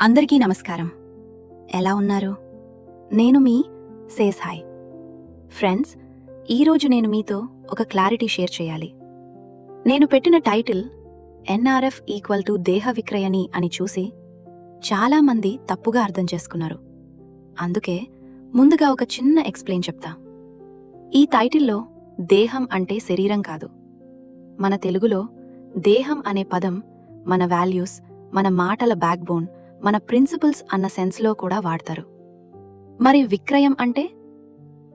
అందరికీ నమస్కారం. ఎలా ఉన్నారు? నేను మీ సేస్ హాయ్. ఫ్రెండ్స్ ఈరోజు నేను మీతో ఒక క్లారిటీ షేర్ చేయాలి. నేను పెట్టిన టైటిల్ ఎన్ఆర్ఎఫ్ ఈక్వల్ టు దేహ విక్రయని అని చూసి చాలామంది తప్పుగా అర్థం చేసుకున్నారు. అందుకే ముందుగా ఒక చిన్న ఎక్స్ప్లెయిన్ చెప్తా. ఈ టైటిల్లో దేహం అంటే శరీరం కాదు. మన తెలుగులో దేహం అనే పదం మన వాల్యూస్ మన మాటల బ్యాక్బోన్ మన ప్రిన్సిపల్స్ అన్న సెన్స్లో కూడా వాడతారు. మరి విక్రయం అంటే?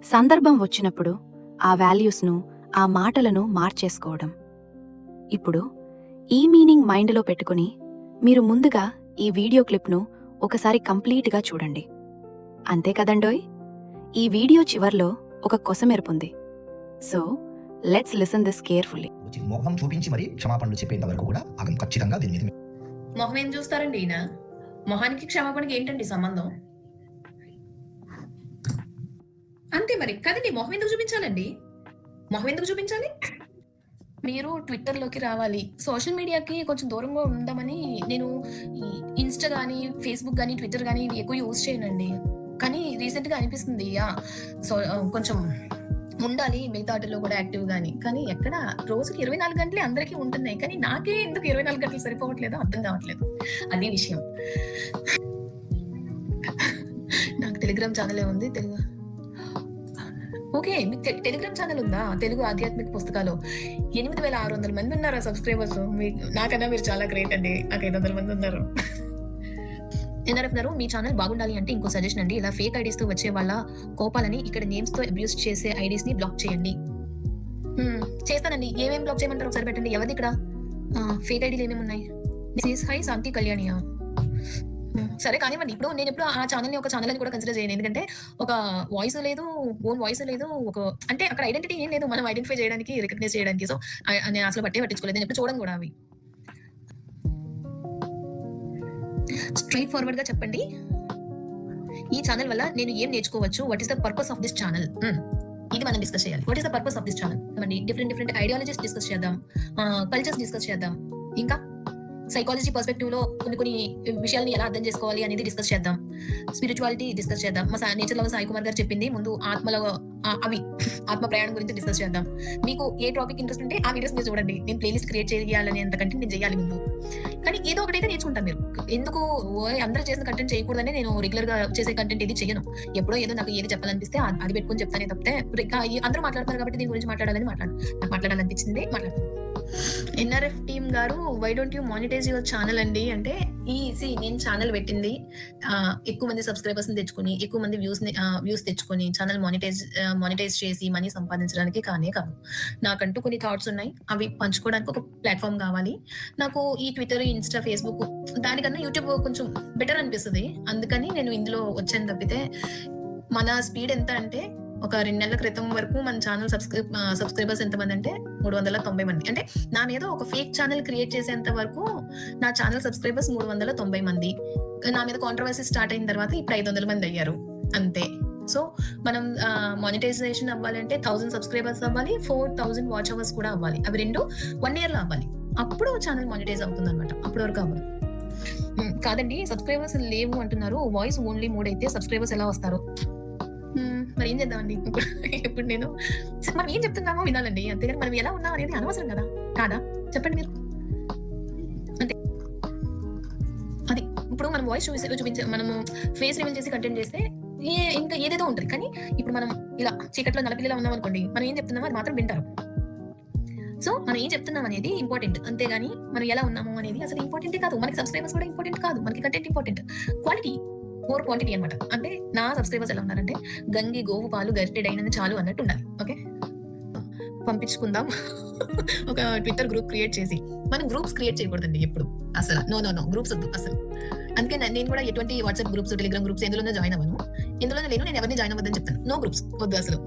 సందర్భం వచ్చినప్పుడు ఆ వాల్యూస్ను ఆ మాటలను మార్చేసుకోవడం. ఇప్పుడు ఈ మీనింగ్ మైండ్లో పెట్టుకుని మీరు ముందుగా ఈ వీడియో క్లిప్ను ఒకసారి కంప్లీట్గా చూడండి. అంతే కదండోయ్? ఈ వీడియో చివర్లో ఒక కొసమెరుపుంది so let's listen this carefully. మొహం చూపించి మరి క్షమాపణలు చెప్పేంత వరకు కూడా ఆగం ఖచ్చితంగా దీని మీద మొహం ఏం చూస్తారండి ఈయన? మొహానికి క్షమాపణకి ఏంటండి సంబంధం? అంతే మరి కదండి మొహం ఎందుకు చూపించాలండి? మొహం ఎందుకు చూపించాలి? మీరు ట్విట్టర్లోకి రావాలి. సోషల్ మీడియాకి కొంచెం దూరంగా ఉందామని నేను ఇన్స్టా కానీ ఫేస్బుక్ కానీ ట్విట్టర్ కానీ ఎక్కువ యూజ్ చేయనండి. కానీ రీసెంట్గా అనిపిస్తుంది సో కొంచెం ఉండాలి మిగతా వాటిలో కూడా యాక్టివ్ గాని. కానీ ఎక్కడ? రోజుకి ఇరవై నాలుగు గంటలే అందరికీ ఉంటున్నాయి. కానీ నాకే ఎందుకు ఇరవై నాలుగు గంటలు సరిపోవట్లేదు అర్థం కావట్లేదు. అది విషయం. నాకు టెలిగ్రామ్ ఛానల్ ఉంది తెలుగు. ఓకే మీకు టెలిగ్రామ్ ఛానల్ ఉందా? తెలుగు ఆధ్యాత్మిక పుస్తకాలు. ఎనిమిది వేల ఆరు వందల మంది ఉన్నారా సబ్స్క్రైబర్స్? నాకన్నా మీరు చాలా గ్రేట్ అండి. నాకు ఐదు వందల మంది ఉన్నారు. ఎన్ఆర్ఎఫ్ గారు మీ ఛానల్ బాగుండాలి అంటే ఇంకో సజెషన్ అండి. ఇలా ఫేక్ ఐడీస్తో వచ్చే వాళ్ళ కోపాలని ఇక్కడ నేమ్స్తో అబ్యూస్ చేసే ఐడీస్ని బ్లాక్ చేయండి. చేస్తానండి. ఏమేం బ్లాక్ చేయమంటారు ఒకసారి పెట్టండి. ఎవరిది ఇక్కడ? ఫేక్ ఐడీలు ఏమేమి ఉన్నాయి? దిస్ హై శాంతి కళ్యాణియా సరే కానివ్వండి. ఇప్పుడు నేను ఎప్పుడు ఆ ఛానల్ని ఒక ఛానల్ అని కూడా కన్సిడర్ చేయను. ఎందుకంటే ఒక వాయిస్ లేదు ఓన్ వాయిస్ లేదు ఒక అంటే అక్కడ ఐడెంటిటీ ఏం లేదు. మనం ఐడెంటిఫై చేయడానికి రికగ్నైజ్ చేయడానికి. సో నేను అసలు పట్టే పట్టించుకోలేదు. నేను ఎప్పుడు చూడడం కూడా అవి. స్ట్రైట్ ఫార్వర్డ్గా చెప్పండి. ఈ ఛానల్ వల్ల నేను ఏం నేర్చుకోవచ్చు? What is the purpose of this channel ఇది మనం డిస్కస్ చేయాలి. What is the purpose of this channel different different ideologies discuss చేద్దాం. కల్చర్స్ డిస్కస్ చేద్దాం. ఇంకా సైకాలజీ పర్స్పెక్టివ్లో కొన్ని కొన్ని విషయాల్ని ఎలా అర్థం చేసుకోవాలి అనేది డిస్కస్ చేద్దాం. స్పిరిచువాలిటీ డిస్కస్ చేద్దాం. మా నేచర్ లవ్ సాయి కుమార్ గారు చెప్పింది ముందు ఆత్మలో అవి ఆత్మ ప్రయాణం గురించి డిస్కస్ చేద్దాం. మీకు ఏ టాపిక్ ఇంట్రెస్ట్ ఉంటే ఆ వీడియోస్ మీరు చూడండి. నేను ప్లేలిస్ట్ క్రియేట్ చేయాలని అంత కంటెంట్ నేను చేయాలి ముందు. కానీ ఏదో ఒకటైతే నేర్చుకుంటాం మీరు. ఎందుకు అందరూ చేసిన కంటెంట్ చేయకూడదని నేను రెగ్యులర్గా చేసే కంటెంట్ ఇది చేయను. ఎప్పుడో ఏదో నాకు ఏది చెప్పాలనిపిస్తే అది పెట్టుకుని చెప్తానే తప్పితే అందరూ మాట్లాడతారు కాబట్టి దీని గురించి మాట్లాడాలని మాట్లాడు నాకు మాట్లాడాలనిపించింది మాట్లాడతాను ఎన్ఆర్ఎఫ్ టీమ్ గారు why don't you monetize your channel అండి? అంటే ఈజీ నేను ఛానల్ పెట్టింది. ఎక్కువ మంది సబ్స్క్రైబర్స్ తెచ్చుకొని ఎక్కువ మంది వ్యూస్ వ్యూస్ తెచ్చుకొని ఛానల్ మానిటైజ్ మానిటైజ్ చేసి మనీ సంపాదించడానికి కానే కాదు. నాకంటూ కొన్ని థాట్స్ ఉన్నాయి. అవి పంచుకోవడానికి ఒక ప్లాట్ఫామ్ కావాలి. నాకు ఈ ట్విట్టర్ ఇన్స్టా ఫేస్బుక్ దానికన్నా యూట్యూబ్ కొంచెం బెటర్ అనిపిస్తుంది. అందుకని నేను ఇందులో వచ్చాను తప్పితే మన స్పీడ్ ఎంత అంటే ఒక రెండు నెలల క్రితం వరకు మన ఛానల్ సబ్స్క్రైబ్ సబ్స్క్రైబర్స్ ఎంతమంది అంటే మూడు వందల తొంభై మంది. అంటే నా మీద ఒక ఫేక్ ఛానల్ క్రియేట్ చేసేంత వరకు నా ఛానల్ సబ్స్క్రైబర్స్ మూడు వందల తొంభై మంది. నా మీద కాంట్రవర్సీ స్టార్ట్ అయిన తర్వాత ఇప్పుడు ఐదు వందల మంది అయ్యారు. అంతే. సో మనం మానిటైజేషన్ అవ్వాలంటే థౌసండ్ సబ్స్క్రైబర్స్ అవ్వాలి ఫోర్ థౌసండ్ వాచ్ అవర్స్ కూడా అవ్వాలి. అవి రెండు వన్ ఇయర్లో అవ్వాలి. అప్పుడు ఛానల్ మానిటైజ్ అవుతుంది అనమాట అప్పటి వరకు అవ్వదు. కాదండి సబ్స్క్రైబర్స్ లేవు అంటున్నారు. వాయిస్ ఓన్లీ మూడ్ అయితే సబ్స్క్రైబర్స్ ఎలా వస్తారు? మరి ఏం చేద్దామండి? ఇప్పుడు ఇప్పుడు నేను? మనం ఏం చెప్తున్నామో వినాలండి. అంతేగాని మనం ఎలా ఉన్నాం అనేది అనవసరం కదా? కాదా? చెప్పండి మీరు. అంతే. అది ఇప్పుడు మనం వాయిస్ చూసి చూపించే మనము ఫేస్ రివీల్ చేసి కంటెంట్ చేస్తే ఏ ఇంకా ఏదేదో ఉంటుంది. కానీ ఇప్పుడు మనం ఇలా చీకట్లో నలపిల్లిలా ఉన్నాం అనుకోండి మనం ఏం చెప్తున్నామో అది మాత్రం వింటారు. సో మనం ఏం చెప్తున్నాం అనేది ఇంపార్టెంట్ అంతేగాని మనం ఎలా ఉన్నాము అనేది అసలు ఇంపార్టెంట్ కాదు. మనకి సబ్స్క్రైబర్స్ కూడా ఇంపార్టెంట్ కాదు. మనకి content important quality more quantity అనమాట అంటే నా సబ్స్క్రైబర్స్ ఎలా ఉన్నారంటే గంగి గోవు పాలు గరిటెడైనది చాలు అన్నట్టు ఉండాలి. ఓకే? పంపించుకుందాం. ఒక ట్విట్టర్ గ్రూప్ క్రియేట్ చేసి. మనం గ్రూప్స్ క్రియేట్ చేయకూడదండి ఎప్పుడు. అసలు. నో నో నో గ్రూప్స్ వద్దు అసలు. అందుకే నేను కూడా ఎటువంటి వాట్సాప్ గ్రూప్స్ టెలిగ్రామ్ గ్రూప్స్ ఎందులోనే జాయిన్ అవ్వను. ఎందులోనే లేను నేను ఎవరిని జాయిన్ అవ్వద్దని చెప్తాను. నో గ్రూప్స్ వద్దు అసలు.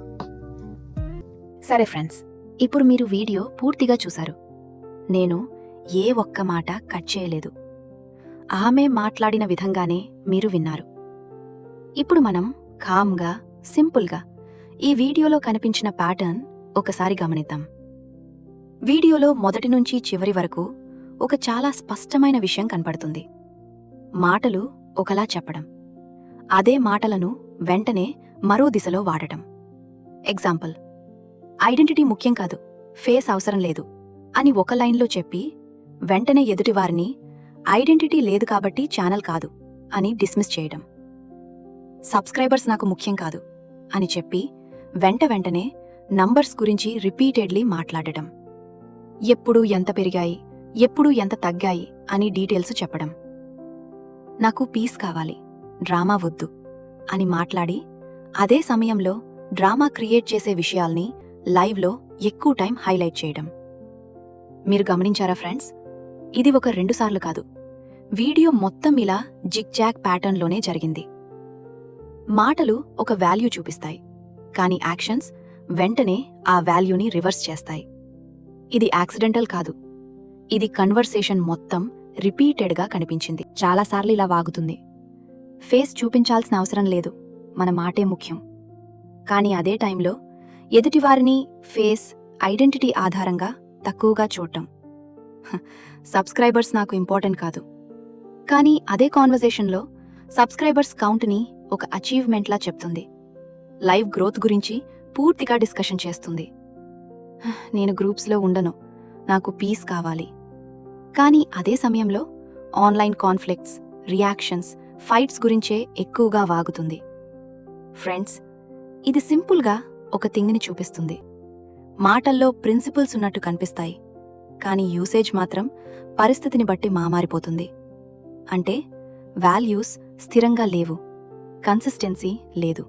సరే ఫ్రెండ్స్ ఇప్పుడు మీరు వీడియో పూర్తిగా చూశారు నేను ఏ ఒక్క మాట కట్ చేయలేదు. ఆమె మాట్లాడిన విధంగానే మీరు విన్నారు. ఇప్పుడు మనం కామ్గా సింపుల్గా ఈ వీడియోలో కనిపించిన ప్యాటర్న్ ఒకసారి గమనిద్దాం. వీడియోలో మొదటి నుంచి చివరి వరకు ఒక చాలా స్పష్టమైన విషయం కనపడుతుంది. మాటలు ఒకలా చెప్పడం. అదే మాటలను వెంటనే మరో దిశలో వాడటం. ఎగ్జాంపుల్ ఐడెంటిటీ ముఖ్యం కాదు ఫేస్ అవసరం లేదు అని ఒక లైన్లో చెప్పి వెంటనే ఎదుటివారిని ఐడెంటిటీ లేదు కాబట్టి ఛానల్ కాదు అని డిస్మిస్ చేయడం. సబ్స్క్రైబర్స్ నాకు ముఖ్యం కాదు అని చెప్పి వెంట వెంటనే నంబర్స్ గురించి రిపీటెడ్లీ మాట్లాడటం. ఎప్పుడు ఎంత పెరిగాయి ఎప్పుడు ఎంత తగ్గాయి అని డీటెయిల్స్ చెప్పడం. నాకు పీస్ కావాలి డ్రామా వద్దు అని మాట్లాడి అదే సమయంలో డ్రామా క్రియేట్ చేసే విషయాల్ని లైవ్లో ఎక్కువ టైం హైలైట్ చేయడం. మీరు గమనించారా ఫ్రెండ్స్? ఇది ఒక రెండుసార్లు కాదు. వీడియో మొత్తం ఇలా జిగ్జాగ్ ప్యాటర్న్లోనే జరిగింది. మాటలు ఒక వాల్యూ చూపిస్తాయి కానీ యాక్షన్స్ వెంటనే ఆ వాల్యూని రివర్స్ చేస్తాయి. ఇది యాక్సిడెంటల్ కాదు. ఇది కన్వర్సేషన్ మొత్తం రిపీటెడ్గా కనిపించింది. చాలాసార్లు ఇలా వాగుతుంది. ఫేస్ చూపించాల్సిన అవసరం లేదు. మన మాటే ముఖ్యం. కానీ అదే టైంలో ఎదుటివారిని ఫేస్ ఐడెంటిటీ ఆధారంగా తక్కువగా చూడటం. సబ్స్క్రైబర్స్ నాకు ఇంపార్టెంట్ కాదు. కానీ అదే కాన్వర్జేషన్లో సబ్స్క్రైబర్స్ కౌంట్ని ఒక అచీవ్మెంట్లా చెప్తుంది. లైవ్ గ్రోత్ గురించి పూర్తిగా డిస్కషన్ చేస్తుంది. నేను గ్రూప్స్లో ఉండను. నాకు పీస్ కావాలి. కానీ అదే సమయంలో ఆన్లైన్ కాన్ఫ్లిక్ట్స్ రియాక్షన్స్ ఫైట్స్ గురించే ఎక్కువగా వాగుతుంది. ఫ్రెండ్స్ ఇది సింపుల్గా ఒక థింగ్ని చూపిస్తుంది. మాటల్లో ప్రిన్సిపల్స్ ఉన్నట్టు కనిపిస్తాయి. కానీ యూసేజ్ మాత్రం పరిస్థితిని బట్టి మామారిపోతుంది. అంటే వాల్యూస్ స్థిరంగా లేవు. కన్సిస్టెన్సీ లేదు.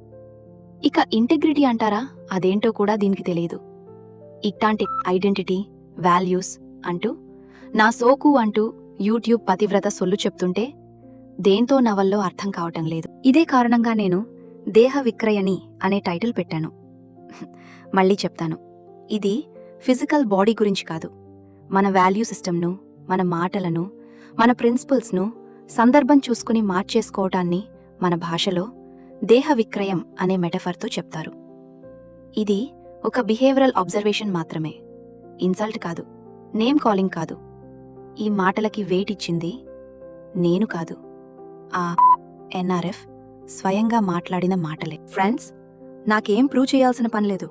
ఇక ఇంటెగ్రిటీ అంటారా? అదేంటో కూడా దీనికి తెలియదు. ఇట్లాంటి ఐడెంటిటీ వాల్యూస్ అంటూ నా సోకు అంటూ యూట్యూబ్ పతివ్రత సొల్లు చెప్తుంటే దేంతో నవల్లో అర్థం కావటం లేదు. ఇదే కారణంగా నేను దేహ విక్రయని అనే టైటిల్ పెట్టాను. మళ్ళీ చెప్తాను. ఇది ఫిజికల్ బాడీ గురించి కాదు. మన వాల్యూ సిస్టమ్ను మన మాటలను మన ప్రిన్సిపల్స్ను సందర్భం చూసుకుని మార్చేసుకోవటాన్ని మన భాషలో దేహ విక్రయం అనే మెటఫర్తో చెప్తారు. ఇది ఒక బిహేవియరల్ అబ్జర్వేషన్ మాత్రమే. ఇన్సల్ట్ కాదు నేమ్ కాలింగ్ కాదు. ఈ మాటలకి వెయిట్ ఇచ్చింది నేను కాదు. ఆ ఎన్ఆర్ఎఫ్ స్వయంగా మాట్లాడిన మాటలే. ఫ్రెండ్స్ నాకేం ప్రూవ్ చేయాల్సిన పనిలేదు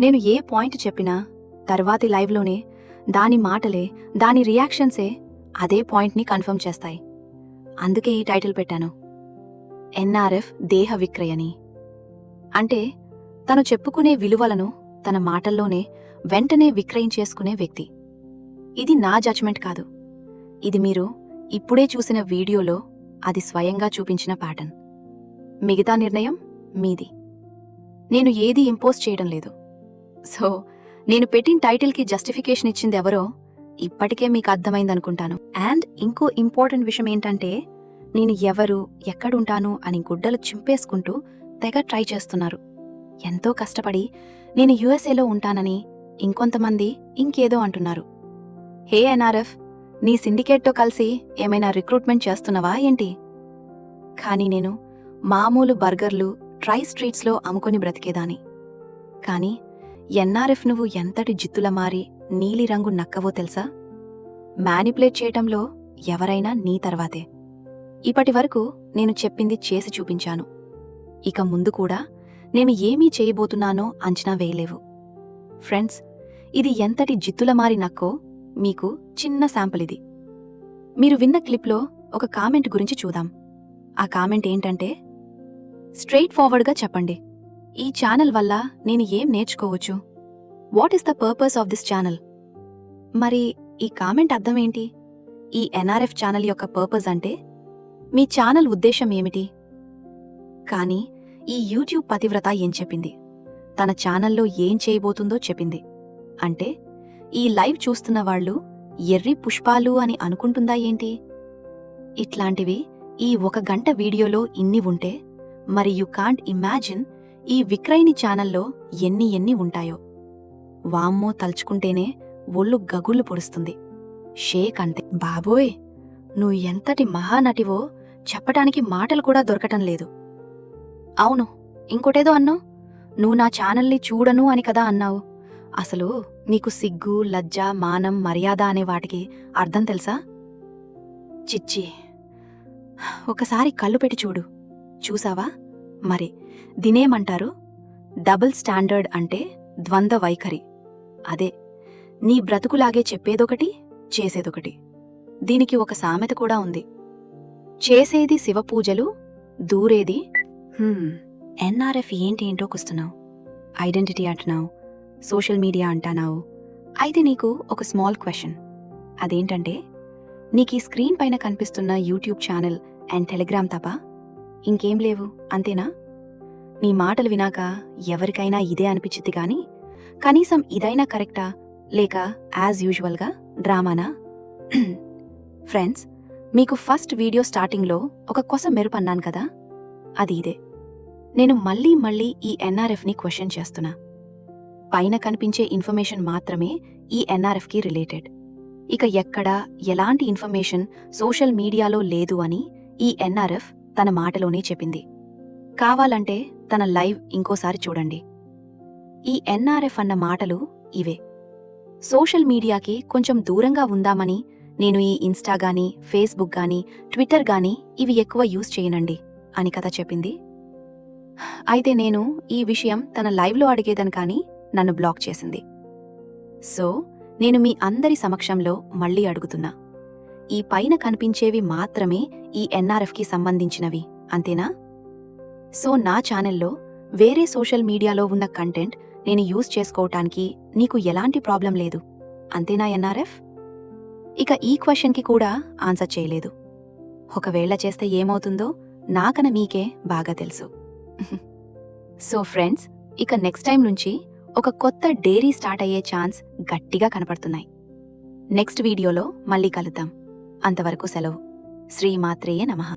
నేను ఏ పాయింట్ చెప్పినా తర్వాతి లైవ్లోనే దాని మాటలే దాని రియాక్షన్సే అదే పాయింట్ని కన్ఫర్మ్ చేస్తాయి. అందుకే ఈ టైటిల్ పెట్టాను. ఎన్ఆర్ఎఫ్ దేహ విక్రయని. అంటే తను చెప్పుకునే విలువలను తన మాటల్లోనే వెంటనే విక్రయించేసుకునే వ్యక్తి. ఇది నా జడ్జ్మెంట్ కాదు. ఇది మీరు ఇప్పుడే చూసిన వీడియోలో అది స్వయంగా చూపించిన ప్యాటర్న్ మిగతా నిర్ణయం మీది. నేను ఏది ఇంపోజ్ చేయడం లేదు. సో నేను పెట్టిన టైటిల్కి జస్టిఫికేషన్ ఇచ్చింది ఎవరో ఇప్పటికే మీకు అర్థమైందనుకుంటాను. అండ్ ఇంకో ఇంపార్టెంట్ విషయం ఏంటంటే నేను ఎవరు ఎక్కడుంటాను అని గుడ్డలు చింపేసుకుంటూ తెగ ట్రై చేస్తున్నారు. ఎంతో కష్టపడి నేను యుఎస్ఏలో ఉంటానని ఇంకొంతమంది ఇంకేదో అంటున్నారు. హే ఎన్ఆర్ఎఫ్ నీ సిండికేట్తో కలిసి ఏమైనా రిక్రూట్మెంట్ చేస్తున్నావా ఏంటి? కానీ నేను మామూలు బర్గర్లు ట్రై స్ట్రీట్స్లో అమ్ముకొని బ్రతికేదాని కానీ ఎన్ఆర్ఎఫ్ నువ్వు ఎంతటి జిత్తుల మారి నీలిరంగు నక్కవో తెలుసా? మ్యానిపులేట్ చేయటంలో ఎవరైనా నీ తర్వాతే. ఇప్పటి వరకు నేను చెప్పింది చేసి చూపించాను. ఇక ముందు కూడా నేను ఏమీ చేయబోతున్నానో అంచనా వేయలేవు. ఫ్రెండ్స్ ఇది ఎంతటి జిత్తుల మారినక్కో మీకు చిన్న శాంపుల్ ఇది. మీరు విన్న క్లిప్లో ఒక కామెంట్ గురించి చూద్దాం. ఆ కామెంట్ ఏంటంటే స్ట్రెయిట్ ఫార్వర్డ్గా చెప్పండి. ఈ ఛానల్ వల్ల నేను ఏం నేర్చుకోవచ్చు? What is the purpose of this channel? మరి ఈ కామెంట్ అర్థం ఏంటి? ఈ ఎన్ఆర్ఎఫ్ ఛానల్ యొక్క పర్పస్ అంటే మీ ఛానల్ ఉద్దేశం ఏమిటి? కానీ ఈ యూట్యూబ్ పతివ్రత ఏం చెప్పింది? తన ఛానల్లో ఏం చేయబోతుందో చెప్పింది. అంటే ఈ లైవ్ చూస్తున్న వాళ్ళు ఎర్రి పుష్పాలు అని అనుకుంటుందా ఏంటి? ఇట్లాంటివి ఈ ఒక గంట వీడియోలో ఇన్ని ఉంటే మరి యు కాంట్ ఇమాజిన్ ఈ విక్రయిని ఛానల్లో ఎన్ని ఎన్ని ఉంటాయో. వామ్మో తలుచుకుంటేనే ఒళ్ళు గగుళ్ళు పొడుస్తుంది. షేక్ అంతే. బాబోయ్! నువ్వు ఎంతటి మహానటివో చెప్పటానికి మాటలు కూడా దొరకటం లేదు. అవును ఇంకోటేదో అన్నావు నువ్వు నా ఛానల్ని చూడను అని కదా అన్నావు. అసలు నీకు సిగ్గు లజ్జ మానం మర్యాద అనే వాటికి అర్థం తెలుసా? చిచ్చి ఒకసారి కళ్ళు పెట్టి చూడు. చూసావా? మరి దినేమంటారు? డబుల్ స్టాండర్డ్ అంటే ద్వంద్వ వైఖరి. అదే నీ బ్రతుకులాగే చెప్పేదొకటి చేసేదొకటి. దీనికి ఒక సామెత కూడా ఉంది. చేసేది శివపూజలు దూరేది ఎన్ఆర్ఎఫ్ ఏంటి ఏంటో కూస్తున్నావు? ఐడెంటిటీ అంటున్నావు సోషల్ మీడియా అంటానావు. అయితే నీకు ఒక స్మాల్ క్వశ్చన్. అదేంటంటే నీకు ఈ స్క్రీన్ పైన కనిపిస్తున్న యూట్యూబ్ ఛానల్ అండ్ టెలిగ్రామ్ తప్ప ఇంకేం లేవు అంతేనా? నీ మాటలు వినాక ఎవరికైనా ఇదే అనిపించింది కానీ కనీసం ఇదైనా కరెక్టా లేక యాజ్ యూజువల్గా డ్రామానా? ఫ్రెండ్స్ మీకు ఫస్ట్ వీడియో స్టార్టింగ్లో ఒక కొస మెరుపు అన్నాను కదా? అది ఇదే. నేను మళ్ళీ మళ్ళీ ఈ ఎన్ఆర్ఎఫ్ని క్వశ్చన్ చేస్తున్నా. పైన కనిపించే ఇన్ఫర్మేషన్ మాత్రమే ఈ ఎన్ఆర్ఎఫ్కి రిలేటెడ్ ఇక ఎక్కడా ఎలాంటి ఇన్ఫర్మేషన్ సోషల్ మీడియాలో లేదు అని ఈ ఎన్ఆర్ఎఫ్ తన మాటలోనే చెప్పింది. కావాలంటే తన లైవ్ ఇంకోసారి చూడండి. ఈ ఎన్ఆర్ఎఫ్ అన్న మాటలు ఇవే. సోషల్ మీడియాకి కొంచెం దూరంగా ఉందామని నేను ఈ ఇన్స్టా గానీ ఫేస్బుక్ గానీ ట్విట్టర్ గానీ ఇవి ఎక్కువ యూజ్ చేయనండి అని కథ చెప్పింది. అయితే నేను ఈ విషయం తన లైవ్లో అడిగేదని కానీ నన్ను బ్లాక్ చేసింది. సో నేను మీ అందరి సమక్షంలో మళ్ళీ అడుగుతున్నా. ఈ పైన కనిపించేవి మాత్రమే ఈ ఎన్ఆర్ఎఫ్కి సంబంధించినవి అంతేనా? సో నా ఛానల్లో వేరే సోషల్ మీడియాలో ఉన్న కంటెంట్ నేను యూజ్ చేసుకోవటానికి నీకు ఎలాంటి ప్రాబ్లం లేదు అంతేనా ఎన్ఆర్ఎఫ్? ఇక ఈ క్వశ్చన్కి కూడా ఆన్సర్ చేయలేదు. ఒకవేళ చేస్తే ఏమవుతుందో నాకన మీకే బాగా తెలుసు. సో ఫ్రెండ్స్ ఇక నెక్స్ట్ టైం నుంచి ఒక కొత్త డైరీ స్టార్ట్ అయ్యే ఛాన్స్ గట్టిగా కనపడుతున్నాయి. నెక్స్ట్ వీడియోలో మళ్ళీ కలుద్దాం. అంతవరకు సెలవు. శ్రీమాత్రేయ నమః.